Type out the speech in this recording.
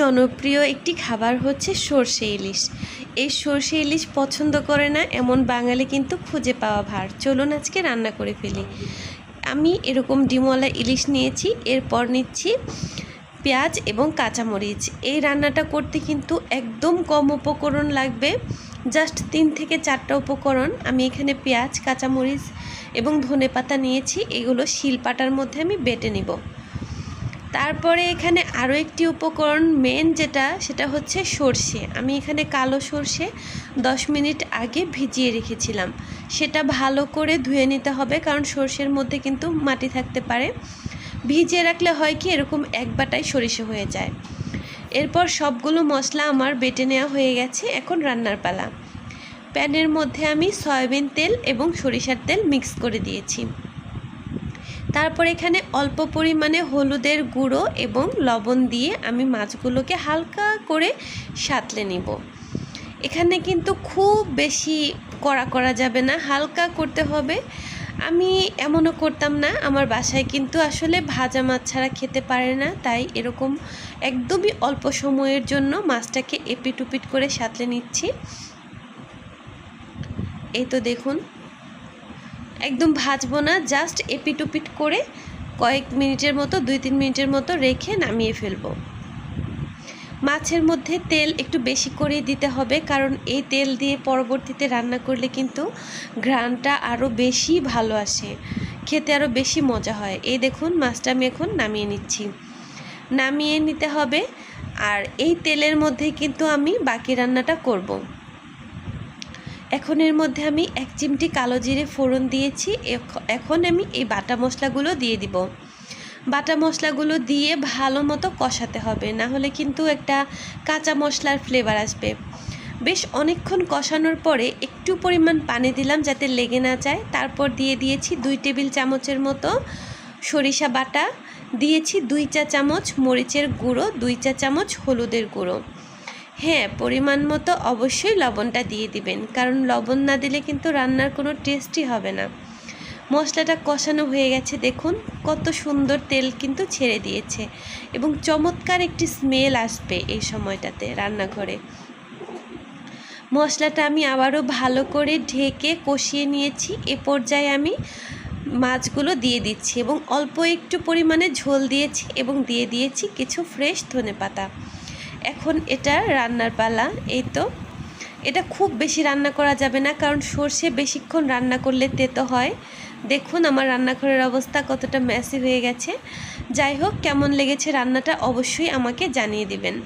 জনপ্রিয় একটি খাবার হচ্ছে সর্ষে ইলিশ। এই সর্ষে ইলিশ পছন্দ করে না, এমন বাঙালি কিন্তু খুঁজে পাওয়া ভার। চলুন আজকে রান্না করে ফেলি। আমি এরকম ডিমওয়ালা ইলিশ নিয়েছি, এরপর নিচ্ছি পেঁয়াজ এবং কাঁচামরিচ। এই রান্নাটা করতে কিন্তু একদম কম উপকরণ লাগবে, জাস্ট তিন থেকে চারটা উপকরণ। আমি এখানে পেঁয়াজ, কাঁচামরিচ এবং ধনেপাতা নিয়েছি, এগুলো শিলপাটার মধ্যে আমি বেটে নিব। তারপরে এখানে আরও একটি উপকরণ মেন যেটা, সেটা হচ্ছে সর্ষে। আমি এখানে কালো সর্ষে দশ মিনিট আগে ভিজিয়ে রেখেছিলাম। সেটা ভালো করে ধুয়ে নিতে হবে, কারণ সর্ষের মধ্যে কিন্তু মাটি থাকতে পারে। ভিজিয়ে রাখলে হয় কি, এরকম এক বাটায় সরিষে হয়ে যায়। এরপর সবগুলো মশলা আমার বেটে নেওয়া হয়ে গেছে, এখন রান্নার পালা। প্যানের মধ্যে আমি সয়াবিন তেল এবং সরিষার তেল মিক্স করে দিয়েছি। তারপর এখানে অল্প পরিমাণে হলুদের গুঁড়ো এবং লবণ দিয়ে আমি মাছগুলোকে হালকা করে সাঁতলে নিব। এখানে কিন্তু খুব বেশি কড়া করা যাবে না, হালকা করতে হবে। আমি এমনও করতাম না, আমার বাসায় কিন্তু আসলে ভাজা মাছ ছাড়া খেতে পারে না, তাই এরকম একদমই অল্প সময়ের জন্য মাছটাকে এপিট উপিট করে সাঁতলে নিচ্ছি। এই তো দেখুন একদম ভাজবো না জাস্ট এপিট উপিট করে কয়েক মিনিটের মতো, দুই তিন মিনিটের মতো রেখে নামিয়ে ফেলব। মাছের মধ্যে তেল একটু বেশি করে দিতে হবে, কারণ এই তেল দিয়ে পরবর্তীতে রান্না করলে কিন্তু ঘ্রাণটা আরও বেশি ভালো আসে, খেতে আরও বেশি মজা হয়। এই দেখুন, মাছটা আমি এখন নামিয়ে নিচ্ছি। নামিয়ে নিতে হবে, আর এই তেলের মধ্যে কিন্তু আমি বাকি রান্নাটা করব। এখন এর মধ্যে আমি এক চিমটি কালো জিরে ফোড়ন দিয়েছি। এখন আমি এই বাটা মশলাগুলো দিয়ে দিব। বাটা মশলাগুলো দিয়ে ভালো মতো কষাতে হবে, না হলে কিন্তু একটা কাঁচা মশলার ফ্লেভার আসবে। বেশ অনেকক্ষণ কষানোর পরে একটু পরিমাণ পানি দিলাম যাতে লেগে না যায়। তারপর দিয়ে দিয়েছি দুই টেবিল চামচের মতো সরিষা বাটা। দিয়েছি দুই চা চামচ মরিচের গুঁড়ো, দুই চা চামচ হলুদের গুঁড়ো। হ্যাঁ পরিমাণ মতো অবশ্যই লবণটা দিয়ে দিবেন, কারণ লবণ না দিলে কিন্তু রান্নার কোনো টেস্টই হবে না। মশলাটা কষানো হয়ে গেছে, দেখুন কত সুন্দর তেল কিন্তু ছেড়ে দিয়েছে এবং চমৎকার একটি স্মেল আসবে এই সময়টাতে রান্নাঘরে। মশলাটা আমি আবারও ভালো করে ঢেকে কষিয়ে নিয়েছি, এ পর্যায়ে আমি মাছগুলো দিয়ে দিচ্ছি এবং অল্প একটু পরিমাণে ঝোল দিয়েছি এবং দিয়ে দিয়েছি কিছু ফ্রেশ ধনে পাতা এখন এটা রান্নার পালা, এই তো। এটা খুব বেশি রান্না করা যাবে না, কারণ সর্ষে বেশিক্ষণ রান্না করলে তেতো হয়। দেখুন আমার রান্নাঘরের অবস্থা কতটা ম্যাসি হয়ে গেছে। যাই হোক, কেমন লেগেছে রান্নাটা অবশ্যই আমাকে জানিয়ে দিবেন।